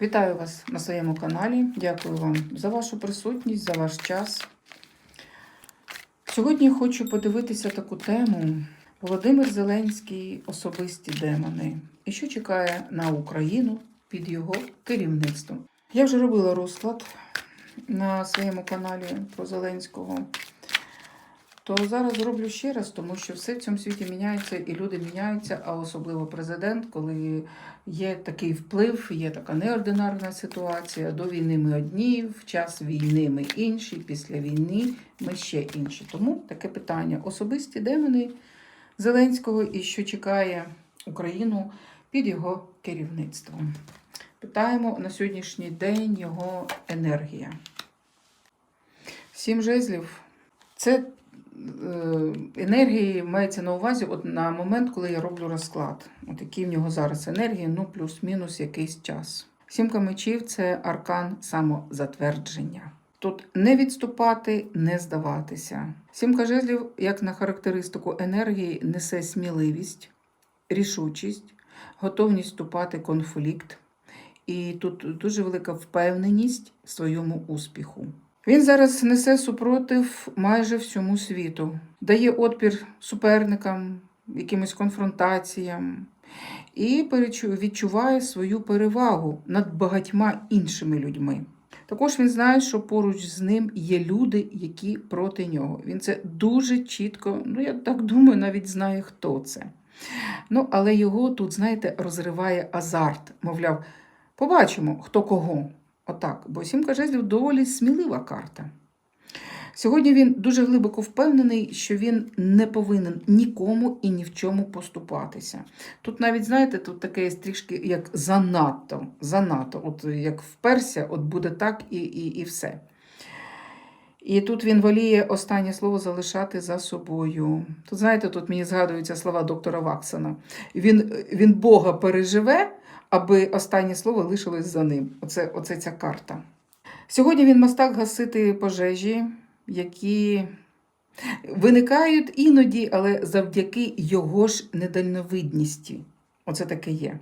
Вітаю вас на своєму каналі. Дякую вам за вашу присутність, за ваш час. Сьогодні хочу подивитися таку тему: Володимир Зеленський особисті демони. І що чекає на Україну під його керівництвом. Я вже робила розклад на своєму каналі про Зеленського. То зараз зроблю ще раз, тому що все в цьому світі міняється, і люди міняються, а особливо президент, коли є такий вплив, є така неординарна ситуація. До війни ми одні, в час війни ми інші, після війни ми ще інші. Тому таке питання: особисті демони Зеленського і що чекає Україну під його керівництвом. Питаємо на сьогоднішній день його енергія. Сім жезлів. Це енергії мається на увазі от на момент, коли я роблю розклад. От які в нього зараз енергії, ну плюс-мінус якийсь час. Сімка мечів це аркан самозатвердження. Тут не відступати, не здаватися. Сімка жезлів, як на характеристику енергії, несе сміливість, рішучість, готовність вступати в конфлікт. І тут дуже велика впевненість в своєму успіху. Він зараз несе супротив майже всьому світу, дає отпір суперникам, якимось конфронтаціям і відчуває свою перевагу над багатьма іншими людьми. Також він знає, що поруч з ним є люди, які проти нього. Він це дуже чітко, ну я так думаю, навіть знає, хто це. Ну, але його тут, знаєте, розриває азарт. Мовляв, побачимо, хто кого. Отак, бо сімка жезлів доволі смілива карта. Сьогодні він дуже глибоко впевнений, що він не повинен нікому і ні в чому поступатися. Тут навіть, знаєте, тут таке трішки як занадто, занадто, от як вперся, от буде так і, і, і все. І тут він воліє останнє слово залишати за собою. Тут, знаєте, тут мені згадуються слова доктора Ваксона. Він, він Бога переживе, аби останнє слово лишилось за ним. Оце, оце ця карта. Сьогодні він мастак гасити пожежі, які виникають іноді, але завдяки його ж недальновидності. Оце таке є.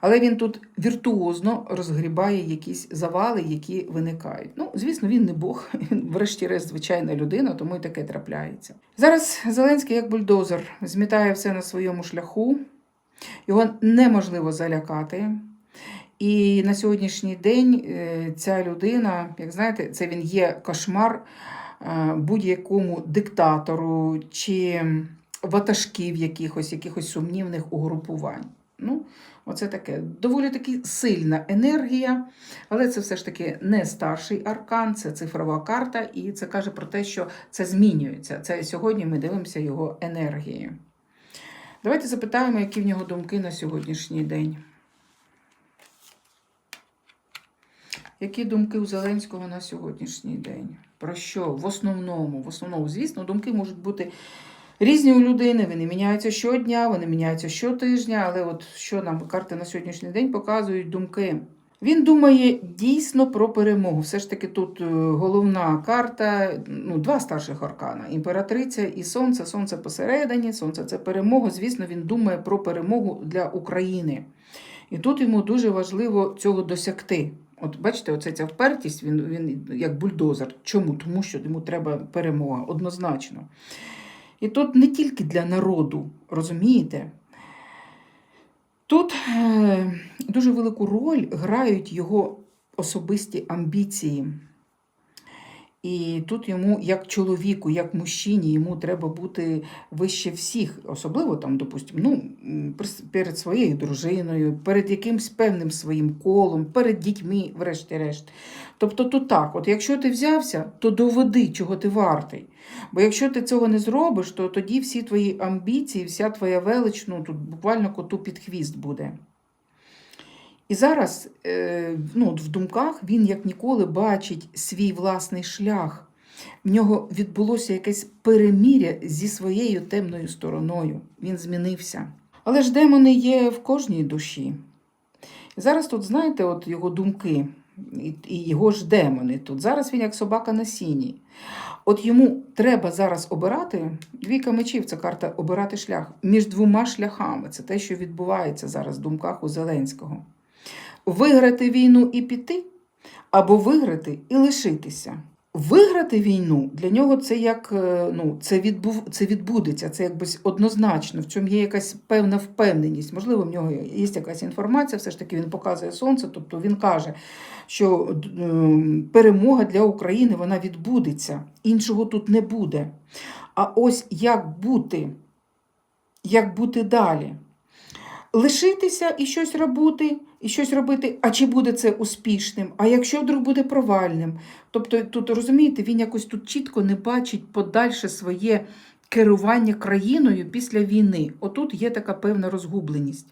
Але він тут віртуозно розгрібає якісь завали, які виникають. Ну, звісно, він не Бог, він, врешті-решт, звичайна людина, тому і таке трапляється. Зараз Зеленський, як бульдозер, змітає все на своєму шляху, його неможливо залякати. І на сьогоднішній день е, ця людина, як знаєте, це він є кошмар е, будь-якому диктатору чи ватажків якихось, якихось сумнівних угрупувань. Ну, оце таке доволі таки сильна енергія, але це все ж таки не старший аркан, це цифрова карта, і це каже про те, що це змінюється. Це сьогодні ми дивимося його енергії. Давайте запитаємо, які в нього думки на сьогоднішній день. Які думки у Зеленського на сьогоднішній день? Про що? В основному, в основному, звісно, думки можуть бути різні у людини, вони міняються щодня, вони міняються щотижня, але от що нам карти на сьогоднішній день показують думки. Він думає дійсно про перемогу. Все ж таки тут е, головна карта, ну, два старших аркана: імператриця і сонце. Сонце посередині, сонце це перемога. Звісно, він думає про перемогу для України. І тут йому дуже важливо цього досягти. От бачите, оце ця впертість, він, він як бульдозер. Чому? Тому що йому треба перемога, однозначно. І тут не тільки для народу, розумієте? Тут е, дуже велику роль грають його особисті амбіції. І тут йому, як чоловіку, як мужчині, йому треба бути вище всіх, особливо там, допустимо, ну, перед своєю дружиною, перед якимсь певним своїм колом, перед дітьми, врешті-решт. Тобто тут так, от якщо ти взявся, то доведи, чого ти вартий. Бо якщо ти цього не зробиш, то тоді всі твої амбіції, вся твоя велич, ну тут буквально коту під хвіст буде. І зараз е, ну, в думках він як ніколи бачить свій власний шлях. В нього відбулося якесь переміря зі своєю темною стороною. Він змінився. Але ж демони є в кожній душі. І зараз тут, знаєте, от його думки і, його ж демони тут. Зараз він як собака на сіні. От йому треба зараз обирати двійка мечів, це карта обирати шлях між двома шляхами. Це те, що відбувається зараз в думках у Зеленського. Виграти війну і піти, або виграти і лишитися. Виграти війну для нього це як е, ну, це, відбув, це відбудеться, це якби однозначно. В цьому є якась певна впевненість. Можливо, в нього є якась інформація, все ж таки він показує сонце, тобто він каже, що е, перемога для України вона відбудеться, іншого тут не буде. А ось як бути, як бути далі? Лишитися і щось робити, і щось робити, а чи буде це успішним? А якщо вдруг буде провальним? Тобто, тут розумієте, він якось тут чітко не бачить подальше своє керування країною після війни. Отут є така певна розгубленість.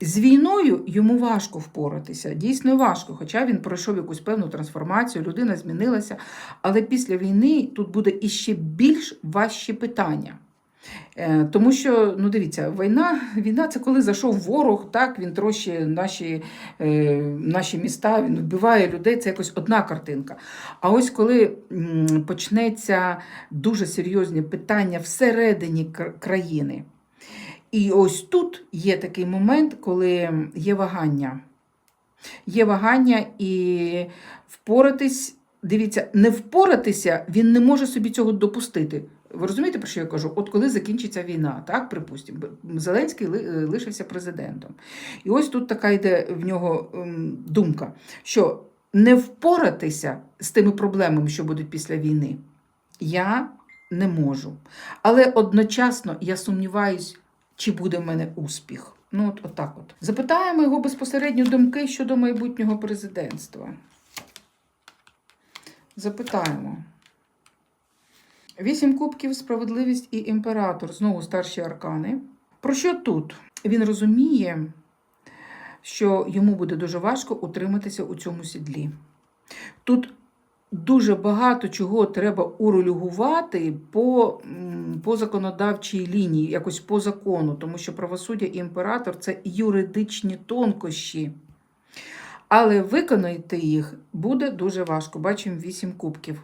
З війною йому важко впоратися, дійсно важко, хоча він пройшов якусь певну трансформацію, людина змінилася. Але після війни тут буде іще більш важчі питання. Е, Тому що, ну дивіться, війна, війна це коли зайшов ворог, так він трощить наші, е, наші міста, він вбиває людей, це якось одна картинка. А ось коли почнеться дуже серйозні питання всередині країни. І ось тут є такий момент, коли є вагання. Є вагання і впоратись, дивіться, не впоратися, він не може собі цього допустити. Ви розумієте, про що я кажу? От коли закінчиться війна, так, припустимо, Зеленський е, лишився президентом. І ось тут така йде в нього ем, думка, що не впоратися з тими проблемами, що будуть після війни, я не можу. Але одночасно я сумніваюсь, чи буде в мене успіх. Ну, от, отак от. Запитаємо його безпосередньо думки щодо майбутнього президентства. Запитаємо. Вісім кубків, справедливість і імператор. Знову старші аркани. Про що тут? Він розуміє, що йому буде дуже важко утриматися у цьому сідлі. Тут дуже багато чого треба урегулювати по, по законодавчій лінії, якось по закону, тому що правосуддя і імператор це юридичні тонкощі. Але виконати їх буде дуже важко. Бачимо вісім кубків.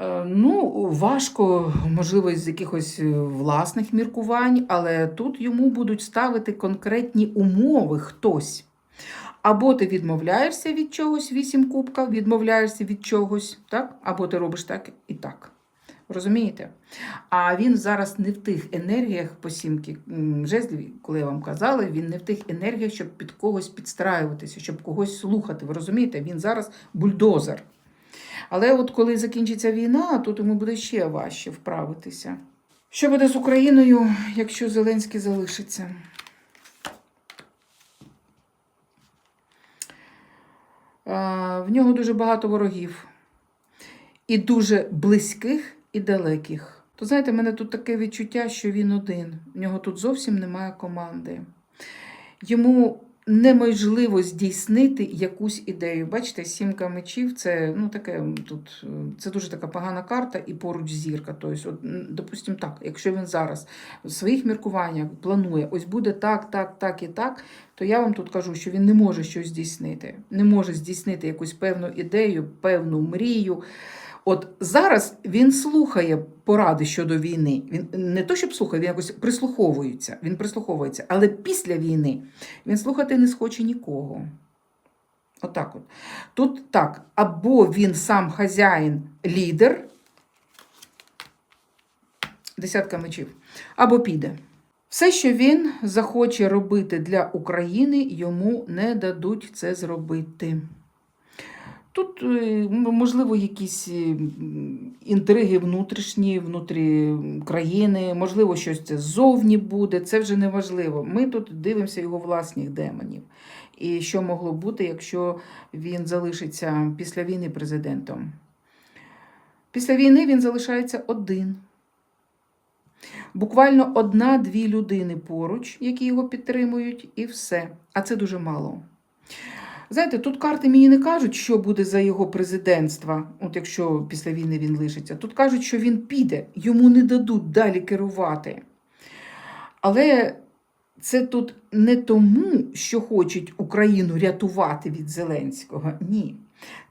Е, Ну, важко, можливо, з якихось е, власних міркувань, але тут йому будуть ставити конкретні умови хтось. Або ти відмовляєшся від чогось, вісім кубка, відмовляєшся від чогось, так? або ти робиш так і так. Розумієте? А він зараз не в тих енергіях по сімки жезлів, коли я вам казала, він не в тих енергіях, щоб під когось підстраюватися, щоб когось слухати. Ви розумієте? Він зараз бульдозер. Але от коли закінчиться війна, тут йому буде ще важче вправитися. Що буде з Україною, якщо Зеленський залишиться? В нього дуже багато ворогів. І дуже близьких і далеких. То знаєте, в мене тут таке відчуття, що він один. В нього тут зовсім немає команди. Йому неможливо здійснити якусь ідею. Бачите, сімка мечів це ну таке тут е, це дуже така погана карта і поруч зірка. Тобто, от, допустимо так, якщо він зараз в своїх міркуваннях планує, ось буде так, так, так і так, то я вам тут кажу, що він не може щось здійснити, не може здійснити якусь певну ідею, певну мрію. От зараз він слухає поради щодо війни. Він не то, щоб слухає, він якось прислуховується. Він прислуховується. Але після війни він слухати не схоче нікого. Отак от. Тут так, або він сам хазяїн, лідер, десятка мечів, або піде. Все, що він захоче робити для України, йому не дадуть це зробити. Тут, е, можливо, якісь е, інтриги внутрішні, внутрі країни, можливо, щось це ззовні буде, це вже не важливо. Ми тут дивимося його власних демонів. І що могло бути, якщо він залишиться після війни президентом. Після війни він залишається один. Буквально одна-дві людини поруч, які його підтримують, і все. А це дуже мало. Знаєте, тут карти мені не кажуть, що буде за його президентства, от якщо після війни він лишиться. Тут кажуть, що він піде, йому не дадуть далі керувати. Але це тут не тому, що хочуть Україну рятувати від Зеленського. Ні.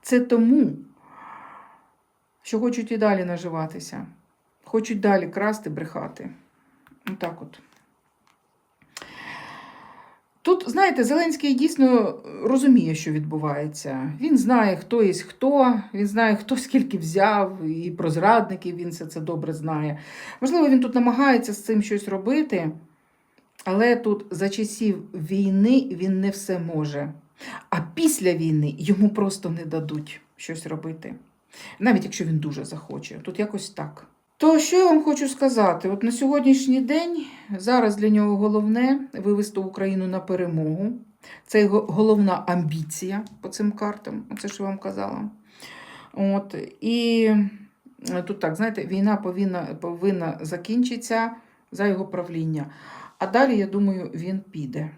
Це тому, що хочуть і далі наживатися. Хочуть далі красти, брехати. Отак от. Тут, знаєте, Зеленський дійсно розуміє, що відбувається. Він знає, хто є хто, він знає, хто скільки взяв, і про зрадників він все це добре знає. Можливо, він тут намагається з цим щось робити, але тут за часів війни він не все може. А після війни йому просто не дадуть щось робити. Навіть якщо він дуже захоче. Тут якось так. То що я вам хочу сказати? От на сьогоднішній день зараз для нього головне вивести Україну на перемогу. Це його головна амбіція по цим картам, оце що я вам казала. От, і е, тут так, знаєте, війна повинна, повинна закінчитися за його правління. А далі, я думаю, він піде.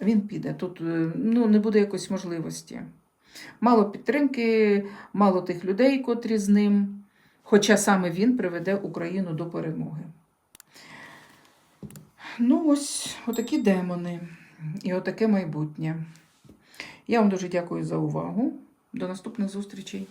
Він піде. Тут е, ну, не буде якоїсь можливості. Мало підтримки, мало тих людей, котрі з ним. Хоча саме він приведе Україну до перемоги. Ну, ось отакі демони і отаке майбутнє. Я вам дуже дякую за увагу. До наступних зустрічей.